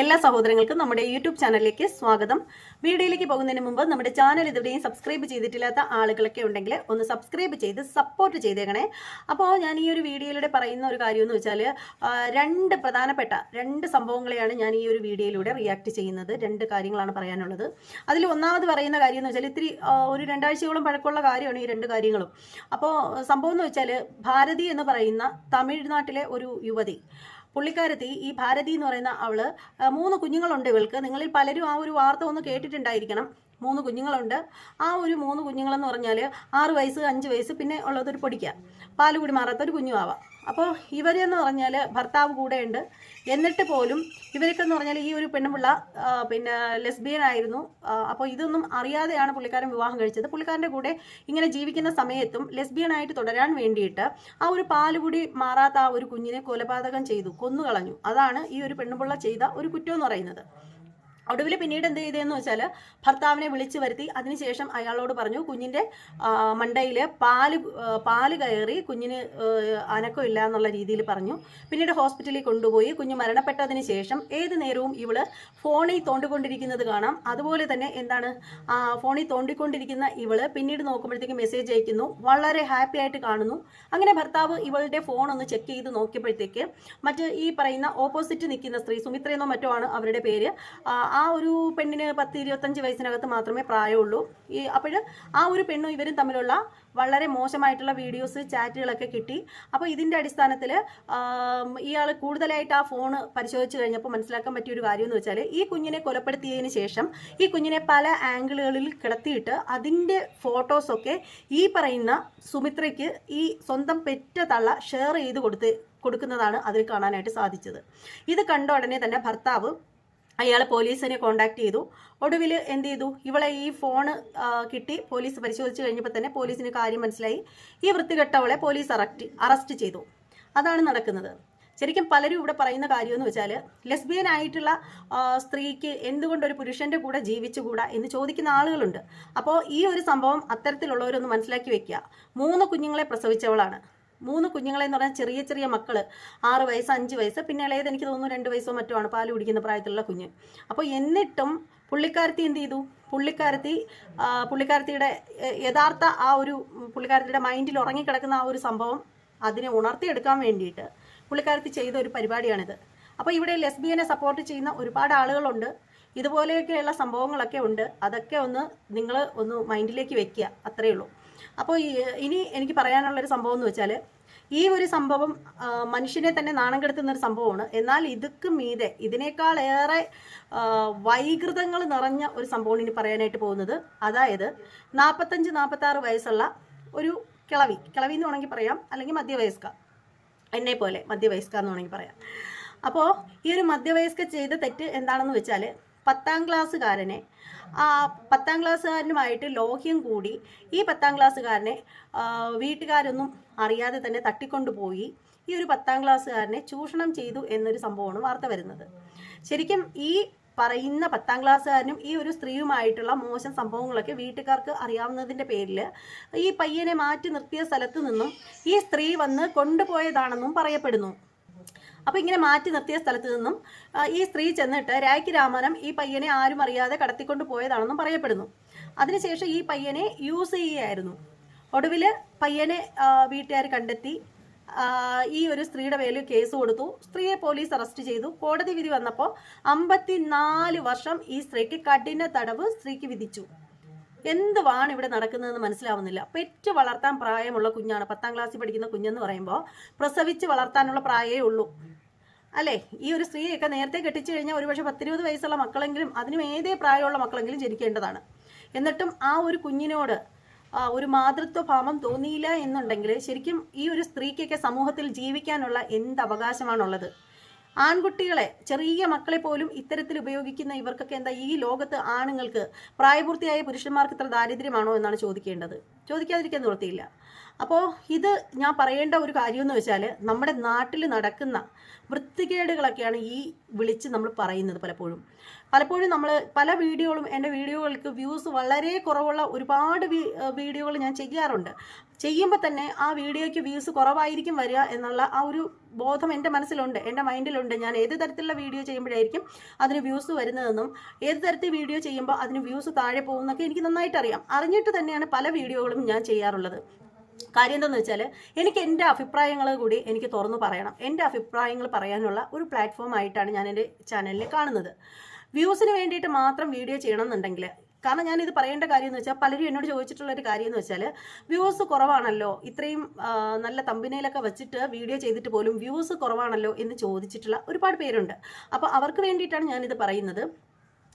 എല്ലാ സഹോദരങ്ങൾക്കും നമ്മുടെ യൂട്യൂബ് ചാനലിലേക്ക് സ്വാഗതം. വീഡിയോയിലേക്ക് പോകുന്നതിന് മുമ്പ് നമ്മുടെ ചാനൽ ഇതുവരെയും സബ്സ്ക്രൈബ് ചെയ്തിട്ടില്ലാത്ത ആളുകളൊക്കെ ഉണ്ടെങ്കിൽ ഒന്ന് സബ്സ്ക്രൈബ് ചെയ്ത് സപ്പോർട്ട് ചെയ്തേക്കണേ. അപ്പോൾ ഞാൻ ഈ ഒരു വീഡിയോയിലൂടെ പറയുന്ന ഒരു കാര്യം എന്ന് വെച്ചാൽ രണ്ട് പ്രധാനപ്പെട്ട രണ്ട് സംഭവങ്ങളെയാണ് ഞാൻ ഈ ഒരു വീഡിയോയിലൂടെ റിയാക്ട് ചെയ്യുന്നത്. രണ്ട് കാര്യങ്ങളാണ് പറയാനുള്ളത്. അതിൽ ഒന്നാമത് പറയുന്ന കാര്യം എന്ന് വെച്ചാൽ ഇത്തിരി ഒരു രണ്ടാഴ്ചയോളം പഴക്കമുള്ള കാര്യമാണ് ഈ രണ്ട് കാര്യങ്ങളും. അപ്പോൾ സംഭവം എന്ന് വെച്ചാൽ ഭാരതി എന്ന് പറയുന്ന തമിഴ്നാട്ടിലെ ഒരു യുവതി പുള്ളിക്കാരത്തി ഈ ഭാരതി എന്ന് പറയുന്ന അവൾ മൂന്ന് കുഞ്ഞുങ്ങളുണ്ട് ഇവൾക്ക്. നിങ്ങളിൽ പലരും ആ ഒരു വാർത്ത ഒന്ന് കേട്ടിട്ടുണ്ടായിരിക്കണം. മൂന്ന് കുഞ്ഞുങ്ങളുണ്ട്. ആ ഒരു മൂന്ന് കുഞ്ഞുങ്ങളെന്ന് പറഞ്ഞാൽ ആറ് വയസ്സ് അഞ്ച് വയസ്സ് പിന്നെ ഉള്ളതൊരു പൊടിക്കുക പാൽ കൂടി മാറാത്ത ഒരു കുഞ്ഞു ആവാം അപ്പോൾ ഇവരെന്ന് പറഞ്ഞാൽ ഭർത്താവ് കൂടെയുണ്ട്. എന്നിട്ട് പോലും ഇവരൊക്കെ എന്ന് പറഞ്ഞാൽ ഈ ഒരു പെണ്ണുപിള്ള പിന്നെ ലെസ്ബിയൻ ആയിരുന്നു. അപ്പോൾ ഇതൊന്നും അറിയാതെയാണ് പുള്ളിക്കാരൻ വിവാഹം കഴിച്ചത്. പുള്ളിക്കാരന്റെ കൂടെ ഇങ്ങനെ ജീവിക്കുന്ന സമയത്തും ലെസ്ബിയൻ ആയിട്ട് തുടരാൻ വേണ്ടിയിട്ട് ആ ഒരു പാലുകൂടി മാറാത്ത ആ ഒരു കുഞ്ഞിനെ കൊലപാതകം ചെയ്തു കൊന്നുകളഞ്ഞു. അതാണ് ഈ ഒരു പെണ്ണുപിള്ള ചെയ്ത ഒരു കുറ്റം എന്ന് പറയുന്നത്. ഒടുവിൽ പിന്നീട് എന്ത് ചെയ്തതെന്ന് വെച്ചാൽ ഭർത്താവിനെ വിളിച്ചു വരുത്തി. അതിനുശേഷം അയാളോട് പറഞ്ഞു കുഞ്ഞിന്റെ മണ്ടയിൽ പാൽ പാൽ കയറി കുഞ്ഞിന് അനക്കം ഇല്ല എന്നുള്ള രീതിയിൽ പറഞ്ഞു. പിന്നീട് ഹോസ്പിറ്റലിൽ കൊണ്ടുപോയി. കുഞ്ഞ് മരണപ്പെട്ടതിന് ശേഷം ഏത് നേരവും ഇവൾ ഫോണിൽ തോണ്ടിക്കൊണ്ടിരിക്കുന്നത് കാണാം. അതുപോലെ തന്നെ എന്താണ് ഫോണിൽ തോണ്ടിക്കൊണ്ടിരിക്കുന്ന ഇവൾ പിന്നീട് നോക്കുമ്പോഴത്തേക്ക് മെസ്സേജ് അയക്കുന്നു. വളരെ ഹാപ്പി ആയിട്ട് കാണുന്നു. അങ്ങനെ ഭർത്താവ് ഇവളുടെ ഫോൺ ഒന്ന് ചെക്ക് ചെയ്ത് നോക്കിയപ്പോഴത്തേക്ക് മറ്റ് ഈ പറയുന്ന ഓപ്പോസിറ്റ് നിൽക്കുന്ന സ്ത്രീ സുമിത്രയെന്നോ മറ്റോ ആണ് അവരുടെ പേര്. ആ, ആ ഒരു പെണ്ണിന് പത്ത് ഇരുപത്തഞ്ച് വയസ്സിനകത്ത് മാത്രമേ പ്രായമുള്ളൂ. ഈ അപ്പോൾ ആ ഒരു പെണ്ണും ഇവരും തമ്മിലുള്ള വളരെ മോശമായിട്ടുള്ള വീഡിയോസ് ചാറ്റുകളൊക്കെ കിട്ടി. അപ്പോൾ ഇതിന്റെ അടിസ്ഥാനത്തിൽ ഇയാൾ കൂടുതലായിട്ട് ആ ഫോൺ പരിശോധിച്ച് കഴിഞ്ഞപ്പോൾ മനസ്സിലാക്കാൻ പറ്റിയ ഒരു കാര്യം എന്ന് വെച്ചാൽ ഈ കുഞ്ഞിനെ കൊലപ്പെടുത്തിയതിന് ശേഷം ഈ കുഞ്ഞിനെ പല ആംഗിളുകളിൽ കിടത്തിയിട്ട് അതിന്റെ ഫോട്ടോസൊക്കെ ഈ പറയുന്ന സുമിത്രയ്ക്ക് ഈ സ്വന്തം പെറ്റ തള്ള ഷെയർ ചെയ്ത് കൊടുത്ത് കൊടുക്കുന്നതാണ് അതിൽ കാണാനായിട്ട് സാധിച്ചത്. ഇത് കണ്ട ഉടനെ തന്നെ ഭർത്താവ് അയാൾ പോലീസിനെ കോണ്ടാക്ട് ചെയ്തു. ഒടുവിൽ എന്ത് ചെയ്തു? ഇവളെ ഈ ഫോണ് കിട്ടി. പോലീസ് പരിശോധിച്ച് കഴിഞ്ഞപ്പോൾ തന്നെ പോലീസിന് കാര്യം മനസ്സിലായി. ഈ വൃത്തികെട്ടവളെ പോലീസ് അറസ്റ്റ് അറസ്റ്റ് ചെയ്തു. അതാണ് നടക്കുന്നത്. ശരിക്കും പലരും ഇവിടെ പറയുന്ന കാര്യം എന്ന് വെച്ചാൽ ലെസ്ബിയൻ ആയിട്ടുള്ള സ്ത്രീക്ക് എന്തുകൊണ്ട് ഒരു പുരുഷന്റെ കൂടെ ജീവിച്ചുകൂടാ എന്ന് ചോദിക്കുന്ന ആളുകളുണ്ട്. അപ്പോൾ ഈ ഒരു സംഭവം അത്തരത്തിലുള്ളവരൊന്ന് മനസ്സിലാക്കി വെക്കുക. മൂന്ന് കുഞ്ഞുങ്ങളെ പ്രസവിച്ചവളാണ്. മൂന്ന് കുഞ്ഞുങ്ങളെന്ന് പറഞ്ഞാൽ ചെറിയ ചെറിയ മക്കൾ. ആറ് വയസ്സ് അഞ്ച് വയസ്സ്. പിന്നെ ഇളയത് എനിക്ക് തോന്നുന്നു രണ്ട് വയസ്സോ മറ്റോ ആണ് പാൽ കുടിക്കുന്ന പ്രായത്തിലുള്ള കുഞ്ഞ്. അപ്പോൾ എന്നിട്ടും പുള്ളിക്കാരത്തി എന്ത് ചെയ്തു? പുള്ളിക്കാരത്തി പുള്ളിക്കാരത്തിയുടെ യഥാർത്ഥ ആ ഒരു പുള്ളിക്കാരത്തിയുടെ മൈൻഡിൽ ഉറങ്ങിക്കിടക്കുന്ന ആ ഒരു സംഭവം അതിനെ ഉണർത്തിയെടുക്കാൻ വേണ്ടിയിട്ട് പുള്ളിക്കാരത്തി ചെയ്ത ഒരു പരിപാടിയാണിത്. അപ്പോൾ ഇവിടെ ലെസ്ബിയനെ സപ്പോർട്ട് ചെയ്യുന്ന ഒരുപാട് ആളുകളുണ്ട്. ഇതുപോലെയൊക്കെയുള്ള സംഭവങ്ങളൊക്കെ ഉണ്ട്. അതൊക്കെ ഒന്ന് നിങ്ങൾ ഒന്ന് മൈൻഡിലേക്ക് വെക്കുക. അത്രയേ ഉള്ളൂ. അപ്പോൾ ഇനി എനിക്ക് പറയാനുള്ള ഒരു സംഭവം എന്ന് വെച്ചാൽ ഈ ഒരു സംഭവം മനുഷ്യനെ തന്നെ നാണം കെടുത്തുന്ന ഒരു സംഭവമാണ്. എന്നാൽ ഇതുക്ക് മീതെ ഇതിനേക്കാൾ ഏറെ വൈകൃതങ്ങൾ നിറഞ്ഞ ഒരു സംഭവമാണ് ഇനി പറയാനായിട്ട് പോകുന്നത്. അതായത് നാൽപ്പത്തഞ്ച് നാൽപ്പത്തി ആറ് വയസ്സുള്ള ഒരു കിളവി കിളവി എന്ന് വേണമെങ്കിൽ പറയാം അല്ലെങ്കിൽ മധ്യവയസ്ക. എന്നെ പോലെ മധ്യവയസ്ക എന്ന് വേണമെങ്കിൽ പറയാം. അപ്പോൾ ഈ ഒരു മധ്യവയസ്ക ചെയ്ത തെറ്റ് എന്താണെന്ന് വെച്ചാൽ പത്താം ക്ലാസ്സുകാരനെ. ആ പത്താം ക്ലാസ്സുകാരനുമായിട്ട് ലോഹ്യം കൂടി ഈ പത്താം ക്ലാസ്സുകാരനെ വീട്ടുകാരൊന്നും അറിയാതെ തന്നെ തട്ടിക്കൊണ്ടുപോയി ഈ ഒരു പത്താം ക്ലാസ്സുകാരനെ ചൂഷണം ചെയ്തു എന്നൊരു സംഭവമാണ് വാർത്ത വരുന്നത്. ശരിക്കും ഈ പറയുന്ന പത്താം ക്ലാസ്സുകാരനും ഈ ഒരു സ്ത്രീയുമായിട്ടുള്ള മോശം സംഭവങ്ങളൊക്കെ വീട്ടുകാർക്ക് അറിയാവുന്നതിന്റെ പേരിൽ ഈ പയ്യനെ മാറ്റി നിർത്തിയ സ്ഥലത്ത് നിന്നും ഈ സ്ത്രീ വന്ന് കൊണ്ടുപോയതാണെന്നും പറയപ്പെടുന്നു. അപ്പൊ ഇങ്ങനെ മാറ്റി നിർത്തിയ സ്ഥലത്ത് നിന്നും ഈ സ്ത്രീ ചെന്നിട്ട് രായ്ക്ക് രാമനം ഈ പയ്യനെ ആരും അറിയാതെ കടത്തിക്കൊണ്ട് പോയതാണെന്നും പറയപ്പെടുന്നു. അതിനുശേഷം ഈ പയ്യനെ യൂസ് ചെയ്യുകയായിരുന്നു. ഒടുവിൽ പയ്യനെ വീട്ടുകാർ കണ്ടെത്തി ഈ ഒരു സ്ത്രീയുടെ പേരിൽ കേസ് കൊടുത്തു. സ്ത്രീയെ പോലീസ് അറസ്റ്റ് ചെയ്തു. കോടതി വിധി വന്നപ്പോൾ അമ്പത്തിനാല് വർഷം ഈ സ്ത്രീക്ക് കഠിന തടവ് സ്ത്രീക്ക് വിധിച്ചു. എന്തുവാണ് ഇവിടെ നടക്കുന്നതെന്ന് മനസ്സിലാവുന്നില്ല. പെറ്റ് വളർത്താൻ പ്രായമുള്ള കുഞ്ഞാണ് പത്താം ക്ലാസ്സിൽ പഠിക്കുന്ന കുഞ്ഞെന്ന് പറയുമ്പോൾ പ്രസവിച്ച് വളർത്താനുള്ള പ്രായമേ ഉള്ളൂ. അല്ലേ? ഈ ഒരു സ്ത്രീയൊക്കെ നേരത്തെ കെട്ടിച്ചു കഴിഞ്ഞാൽ ഒരുപക്ഷെ പത്തിരുപത് വയസ്സുള്ള മക്കളെങ്കിലും അതിനും ഏതേ പ്രായമുള്ള മക്കളെങ്കിലും ജനിക്കേണ്ടതാണ്. എന്നിട്ടും ആ ഒരു കുഞ്ഞിനോട് ഒരു മാതൃത്വ ഭാവം തോന്നിയില്ല എന്നുണ്ടെങ്കിൽ ശരിക്കും ഈ ഒരു സ്ത്രീക്കൊക്കെ സമൂഹത്തിൽ ജീവിക്കാനുള്ള എന്ത് അവകാശമാണുള്ളത് ആൺകുട്ടികളെ ചെറിയ മക്കളെ പോലും ഇത്തരത്തിൽ ഉപയോഗിക്കുന്ന ഇവർക്കൊക്കെ എന്താ ഈ ലോകത്ത് ആണുങ്ങൾക്ക് പ്രായപൂർത്തിയായ പുരുഷന്മാർക്ക് ഇത്ര ദാരിദ്ര്യമാണോ എന്നാണ് ചോദിക്കേണ്ടത്? ചോദിക്കാതിരിക്കാൻ നിവൃത്തിയില്ല. അപ്പോൾ ഇത് ഞാൻ പറയേണ്ട ഒരു കാര്യമെന്ന് വെച്ചാൽ നമ്മുടെ നാട്ടിൽ നടക്കുന്ന വൃത്തികേടുകളൊക്കെയാണ് ഈ വിളിച്ച് നമ്മൾ പറയുന്നത് പലപ്പോഴും. പലപ്പോഴും നമ്മൾ പല വീഡിയോകളും എന്റെ വീഡിയോകൾക്ക് വ്യൂസ് വളരെ കുറവുള്ള ഒരുപാട് വീഡിയോകൾ ഞാൻ ചെയ്യാറുണ്ട്. ചെയ്യുമ്പോൾ തന്നെ ആ വീഡിയോയ്ക്ക് വ്യൂസ് കുറവായിരിക്കും വരിക എന്നുള്ള ആ ഒരു ബോധം എന്റെ മനസ്സിലുണ്ട്. എന്റെ മൈൻഡിലുണ്ട്. ഞാൻ ഏത് തരത്തിലുള്ള വീഡിയോ ചെയ്യുമ്പോഴായിരിക്കും അതിന് വ്യൂസ് വരുന്നതെന്നും ഏത് തരത്തിൽ വീഡിയോ ചെയ്യുമ്പോൾ അതിന് വ്യൂസ് താഴെ പോകുന്നൊക്കെ എനിക്ക് നന്നായിട്ട് അറിയാം അറിഞ്ഞിട്ട് തന്നെയാണ് പല വീഡിയോകളും ഞാൻ ചെയ്യാറുള്ളത്. കാര്യം എന്താണെന്ന് വെച്ചാൽ എനിക്ക് എന്റെ അഭിപ്രായങ്ങൾ കൂടി എനിക്ക് തുറന്നു പറയണം. എന്റെ അഭിപ്രായങ്ങൾ പറയാനുള്ള ഒരു പ്ലാറ്റ്ഫോം ആയിട്ടാണ് ഞാൻ എന്റെ ചാനലിൽ കാണുന്നത്. വ്യൂസിന് വേണ്ടിയിട്ട് മാത്രം വീഡിയോ ചെയ്യണം എന്നുണ്ടെങ്കിൽ കാരണം ഞാൻ ഇത് പറയേണ്ട കാര്യം എന്ന് വെച്ചാൽ പലരും എന്നോട് ചോദിച്ചിട്ടുള്ള ഒരു കാര്യം എന്ന് വെച്ചാൽ വ്യൂസ് കുറവാണല്ലോ ഇത്രയും നല്ല തമ്പിനയിലൊക്കെ വെച്ചിട്ട് വീഡിയോ ചെയ്തിട്ട് പോലും വ്യൂസ് കുറവാണല്ലോ എന്ന് ചോദിച്ചിട്ടുള്ള ഒരുപാട് പേരുണ്ട്. അപ്പോൾ അവർക്ക് വേണ്ടിയിട്ടാണ് ഞാനിത് പറയുന്നത്.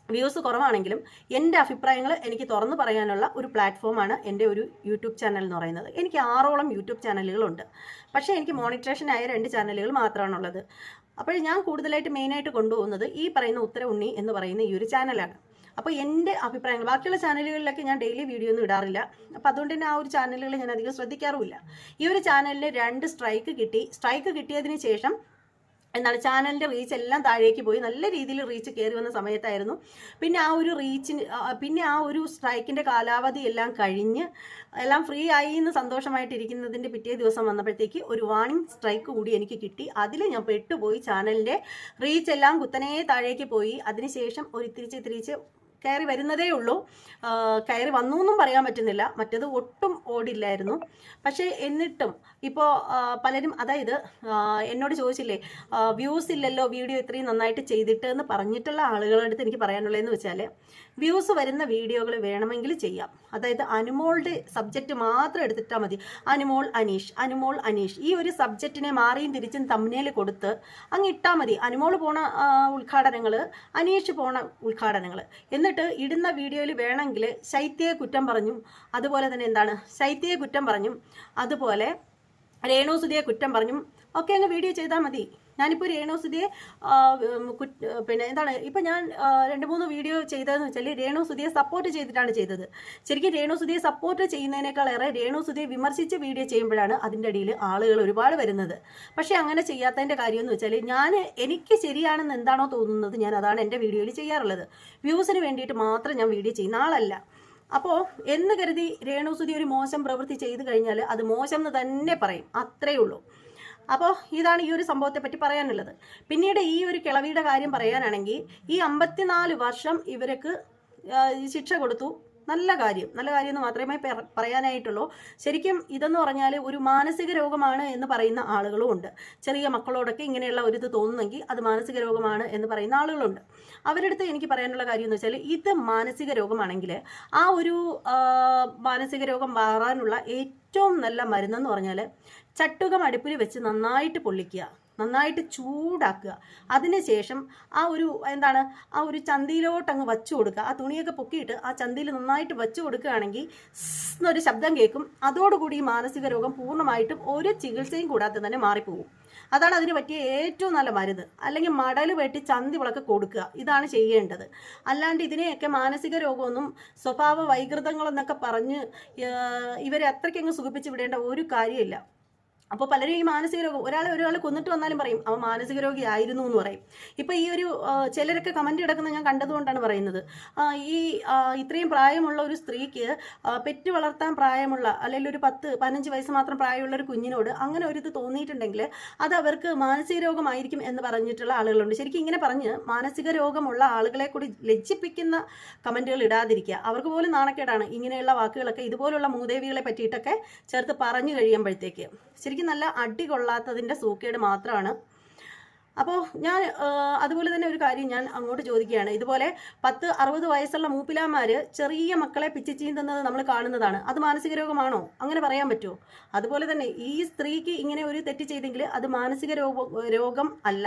വ്യൂസ് കുറവാണെങ്കിലും എന്റെ അഭിപ്രായങ്ങൾ എനിക്ക് തുറന്നു പറയാനുള്ള ഒരു പ്ലാറ്റ്ഫോമാണ് എന്റെ ഒരു യൂട്യൂബ് ചാനൽ എന്ന് പറയുന്നത്. എനിക്ക് ആറോളം യൂട്യൂബ് ചാനലുകളുണ്ട്. പക്ഷേ എനിക്ക് മോണിറ്ററേഷനായ രണ്ട് ചാനലുകൾ മാത്രമാണുള്ളത്. അപ്പോൾ ഞാൻ കൂടുതലായിട്ട് മെയിനായിട്ട് കൊണ്ടുപോകുന്നത് ഈ പറയുന്ന ഉത്തര ഉണ്ണി എന്ന് പറയുന്ന ഈ ഒരു ചാനലാണ്. അപ്പോൾ എന്റെ അഭിപ്രായങ്ങൾ ബാക്കിയുള്ള ചാനലുകളിലൊക്കെ ഞാൻ ഡെയിലി വീഡിയോ ഒന്നും ഇടാറില്ല. അപ്പോൾ അതുകൊണ്ട് തന്നെ ആ ഒരു ചാനലുകൾ ഞാൻ അധികം ശ്രദ്ധിക്കാറുമില്ല. ഈ ഒരു ചാനലിൽ രണ്ട് സ്ട്രൈക്ക് കിട്ടി. സ്ട്രൈക്ക് കിട്ടിയതിന് ശേഷം എന്നാൽ ചാനലിന്റെ റീച്ച് എല്ലാം താഴേക്ക് പോയി. നല്ല രീതിയിൽ റീച്ച് കയറി വന്ന സമയത്തായിരുന്നു. പിന്നെ ആ ഒരു റീച്ചിന് പിന്നെ ആ ഒരു സ്ട്രൈക്കിന്റെ കാലാവധി എല്ലാം കഴിഞ്ഞ് എല്ലാം ഫ്രീ ആയി എന്ന് സന്തോഷമായിട്ടിരിക്കുന്നതിന്റെ പിറ്റേ ദിവസം വന്നപ്പോഴത്തേക്ക് ഒരു വാണിംഗ് സ്ട്രൈക്ക് കൂടി എനിക്ക് കിട്ടി. അതിൽ ഞാൻ പെട്ടുപോയി. ചാനലിന്റെ റീച്ച് എല്ലാം കുത്തനെ താഴേക്ക് പോയി. അതിനുശേഷം ഒരു തിരിച്ച് തിരിച്ച് കയറി വരുന്നതേ ഉള്ളൂ. കയറി വന്നു എന്നും പറയാൻ പറ്റുന്നില്ല. മറ്റത് ഒട്ടും ഓടില്ലായിരുന്നു. പക്ഷേ എന്നിട്ടും ഇപ്പോൾ പലരും അതായത് എന്നോട് ചോദിച്ചില്ലേ വ്യൂസ് ഇല്ലല്ലോ വീഡിയോ ഇത്രയും നന്നായിട്ട് ചെയ്തിട്ട് എന്ന് പറഞ്ഞിട്ടുള്ള ആളുകളുടെ അടുത്ത് എനിക്ക് പറയാനുള്ളതെന്ന് വെച്ചാൽ വ്യൂസ് വരുന്ന വീഡിയോകൾ വേണമെങ്കിൽ ചെയ്യാം. അതായത് അനുമോളുടെ സബ്ജക്റ്റ് മാത്രം എടുത്തിട്ടാൽ മതി. അനുമോൾ അനീഷ് അനുമോൾ അനീഷ്. ഈ ഒരു സബ്ജക്റ്റിനെ മാറിയും തിരിച്ചും തമ്മിൽ കൊടുത്ത് അങ്ങ് ഇട്ടാൽ മതി. അനുമോൾ പോണ ഉദ്ഘാടനങ്ങൾ അനീഷ് പോണ ഉദ്ഘാടനങ്ങൾ എന്നിട്ട് ഇടുന്ന വീഡിയോയിൽ വേണമെങ്കിൽ ശൈത്യയെ കുറ്റം പറഞ്ഞും അതുപോലെ തന്നെ എന്താണ് ശൈത്യയെ കുറ്റം പറഞ്ഞും അതുപോലെ രേണുസുതിയെ കുറ്റം പറഞ്ഞും ഒക്കെ അങ്ങ് വീഡിയോ ചെയ്താൽ മതി. ഞാനിപ്പോൾ രേണുസുതിയെ പിന്നെ എന്താണ് ഇപ്പം ഞാൻ രണ്ട് മൂന്ന് വീഡിയോ ചെയ്തതെന്ന് വെച്ചാൽ രേണുസുതിയെ സപ്പോർട്ട് ചെയ്തിട്ടാണ് ചെയ്തത്. ശരിക്കും രേണുസുതിയെ സപ്പോർട്ട് ചെയ്യുന്നതിനേക്കാളേറെ രേണുസുതിയെ വിമർശിച്ച് വീഡിയോ ചെയ്യുമ്പോഴാണ് അതിന്റെ ഇടയിൽ ആളുകൾ ഒരുപാട് വരുന്നത്. പക്ഷേ അങ്ങനെ ചെയ്യാത്തതിന്റെ കാര്യം എന്ന് വെച്ചാൽ ഞാൻ എനിക്ക് ശരിയാണെന്ന് എന്താണോ തോന്നുന്നത് ഞാൻ അതാണ് എന്റെ വീഡിയോയിൽ ചെയ്യാറുള്ളത്. വ്യൂസിന് വേണ്ടിയിട്ട് മാത്രം ഞാൻ വീഡിയോ ചെയ്യുന്ന ആളല്ല. അപ്പോൾ എന്ന് കരുതി രേണുസുതി ഒരു മോശം പ്രവൃത്തി ചെയ്തു കഴിഞ്ഞാൽ അത് മോശം എന്ന് തന്നെ പറയും. അത്രയേ ഉള്ളൂ. അപ്പോൾ ഇതാണ് ഈ ഒരു സംഭവത്തെ പറ്റി പറയാനുള്ളത്. പിന്നീട് ഈ ഒരു കിളവിയുടെ കാര്യം പറയാനാണെങ്കിൽ ഈ അമ്പത്തിനാല് വർഷം ഇവർക്ക് ശിക്ഷ കൊടുത്തു. നല്ല കാര്യം. നല്ല കാര്യം എന്ന് മാത്രമേ പറയാനായിട്ടുള്ളൂ. ശരിക്കും ഇതെന്ന് പറഞ്ഞാൽ ഒരു മാനസിക രോഗമാണ് എന്ന് പറയുന്ന ആളുകളും ഉണ്ട്. ചെറിയ മക്കളോടൊക്കെ ഇങ്ങനെയുള്ള ഒരു ഇത് തോന്നുന്നെങ്കിൽ അത് മാനസിക രോഗമാണ് എന്ന് പറയുന്ന ആളുകളുണ്ട്. അവരുടെ അടുത്ത് എനിക്ക് പറയാനുള്ള കാര്യം എന്ന് വെച്ചാൽ ഇത് മാനസിക രോഗമാണെങ്കിൽ ആ ഒരു മാനസിക രോഗം മാറാനുള്ള ഏറ്റവും നല്ല മരുന്നെന്ന് പറഞ്ഞാൽ ചട്ടുകം അടുപ്പിൽ വെച്ച് നന്നായിട്ട് പൊള്ളിക്കുക. നന്നായിട്ട് ചൂടാക്കുക. അതിനുശേഷം ആ ഒരു എന്താണ് ആ ഒരു ചന്തിയിലോട്ട് അങ്ങ് വച്ചു കൊടുക്കുക. ആ തുണിയൊക്കെ പൊക്കിയിട്ട് ആ ചന്തിയിൽ നന്നായിട്ട് വച്ചു കൊടുക്കുകയാണെങ്കിൽ എന്നൊരു ശബ്ദം കേൾക്കും. അതോടുകൂടി ഈ മാനസിക രോഗം പൂർണമായിട്ടും ഒരു ചികിത്സയും കൂടാതെ തന്നെ മാറിപ്പോകും. അതാണ് അതിന് പറ്റിയ ഏറ്റവും നല്ല മരുന്ന്. അല്ലെങ്കിൽ മടൽ വെട്ടി ചന്തി വിളക്ക് കൊടുക്കുക. ഇതാണ് ചെയ്യേണ്ടത്. അല്ലാണ്ട് ഇതിനെയൊക്കെ മാനസിക രോഗമൊന്നും സ്വഭാവ വൈകൃതങ്ങളെന്നൊക്കെ പറഞ്ഞ് ഇവരെ അത്രയ്ക്കങ്ങ് സുഖിപ്പിച്ച് വിടേണ്ട ഒരു കാര്യമില്ല. അപ്പോൾ പലരും ഈ മാനസിക രോഗം ഒരാളെ ഒരാൾ കൊന്നിട്ട് വന്നാലും പറയും അവൻ മാനസിക രോഗി ആയിരുന്നു എന്ന് പറയും. ഇപ്പൊ ഈ ഒരു ചിലരൊക്കെ കമന്റ് കിടക്കുന്ന ഞാൻ കണ്ടതുകൊണ്ടാണ് പറയുന്നത്. ഈ ഇത്രയും പ്രായമുള്ള ഒരു സ്ത്രീക്ക് പെറ്റ് വളർത്താൻ പ്രായമുള്ള അല്ലെങ്കിൽ ഒരു പത്ത് പതിനഞ്ച് വയസ്സ് മാത്രം പ്രായമുള്ള ഒരു കുഞ്ഞിനോട് അങ്ങനെ ഒരു ഇത് തോന്നിയിട്ടുണ്ടെങ്കിൽ അത് അവർക്ക് മാനസിക രോഗമായിരിക്കും എന്ന് പറഞ്ഞിട്ടുള്ള ആളുകളുണ്ട്. ശരിക്കും ഇങ്ങനെ പറഞ്ഞ് മാനസിക രോഗമുള്ള ആളുകളെ കൂടി ലജ്ജിപ്പിക്കുന്ന കമന്റുകൾ ഇടാതിരിക്കുക. അവർക്ക് പോലും നാണക്കേടാണ് ഇങ്ങനെയുള്ള വാക്കുകളൊക്കെ ഇതുപോലുള്ള മൂദേവികളെ പറ്റിയിട്ടൊക്കെ ചേർത്ത് പറഞ്ഞു കഴിയുമ്പോഴത്തേക്ക്. ശരിക്കും നല്ല അടി കൊള്ളാത്തതിന്റെ സൂക്കേട് മാത്രമാണ് അപ്പോൾ ഞാൻ അതുപോലെ തന്നെ ഒരു കാര്യം ഞാൻ അങ്ങോട്ട് ചോദിക്കുകയാണ്. ഇതുപോലെ പത്ത് അറുപത് വയസ്സുള്ള മൂപ്പിലാമാർ ചെറിയ മക്കളെ പിച്ചിച്ചീന്തുന്നത് നമ്മൾ കാണുന്നതാണ്. അത് മാനസിക രോഗമാണോ? അങ്ങനെ പറയാൻ പറ്റുമോ? അതുപോലെ തന്നെ ഈ സ്ത്രീക്ക് ഇങ്ങനെ ഒരു തെറ്റ് ചെയ്തെങ്കിൽ അത് മാനസിക രോഗ അല്ല.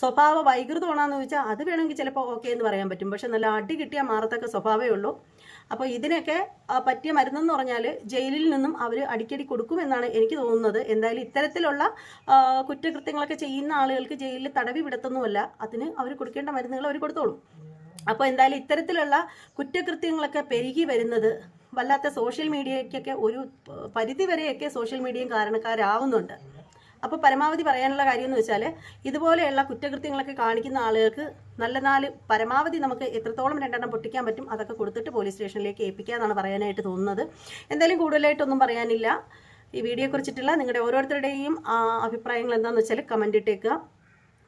സ്വഭാവ വൈകൃതമാണെന്ന് ചോദിച്ചാൽ അത് വേണമെങ്കിൽ ചിലപ്പോൾ ഓക്കെ എന്ന് പറയാൻ പറ്റും. പക്ഷെ നല്ല അടി കിട്ടിയാൽ മാറത്തക്ക സ്വഭാവമേ ഉള്ളൂ. അപ്പോൾ ഇതിനൊക്കെ പറ്റിയ മരുന്നെന്ന് പറഞ്ഞാൽ ജയിലിൽ നിന്നും അവർ അടിക്കടി കൊടുക്കുമെന്നാണ് എനിക്ക് തോന്നുന്നത്. എന്തായാലും ഇത്തരത്തിലുള്ള കുറ്റകൃത്യങ്ങളൊക്കെ ചെയ്യുന്ന ആളുകൾക്ക് ജയിലിൽ തടവി വിടത്തൊന്നുമല്ല. അതിന് അവർ കൊടുക്കേണ്ട മരുന്നുകൾ അവർ കൊടുത്തോളും. അപ്പോൾ എന്തായാലും ഇത്തരത്തിലുള്ള കുറ്റകൃത്യങ്ങളൊക്കെ പെരുകി വരുന്നത് വല്ലാത്ത സോഷ്യൽ മീഡിയയ്ക്കൊക്കെ ഒരു പരിധി വരെയൊക്കെ സോഷ്യൽ മീഡിയയും കാരണക്കാരാവുന്നുണ്ട്. അപ്പോൾ പരമാവധി പറയാനുള്ള കാര്യം എന്ന് വെച്ചാൽ ഇതുപോലെയുള്ള കുറ്റകൃത്യങ്ങളൊക്കെ കാണിക്കുന്ന ആളുകൾക്ക് നല്ല നാല് പരമാവധി നമുക്ക് എത്രത്തോളം രണ്ടെണ്ണം പൊട്ടിക്കാൻ പറ്റും അതൊക്കെ കൊടുത്തിട്ട് പോലീസ് സ്റ്റേഷനിലേക്ക് ഏൽപ്പിക്കുക എന്നാണ് പറയാനായിട്ട് തോന്നുന്നത്. എന്തായാലും കൂടുതലായിട്ടൊന്നും പറയാനില്ല. ഈ വീഡിയോയെക്കുറിച്ചിട്ടുള്ള നിങ്ങളുടെ ഓരോരുത്തരുടെയും അഭിപ്രായങ്ങൾ എന്താണെന്ന് വെച്ചാൽ കമന്റ് ഇട്ടേക്കുക.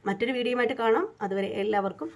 മറ്റൊരു വീഡിയോയുമായിട്ട് കാണാം. അതുവരെ എല്ലാവർക്കും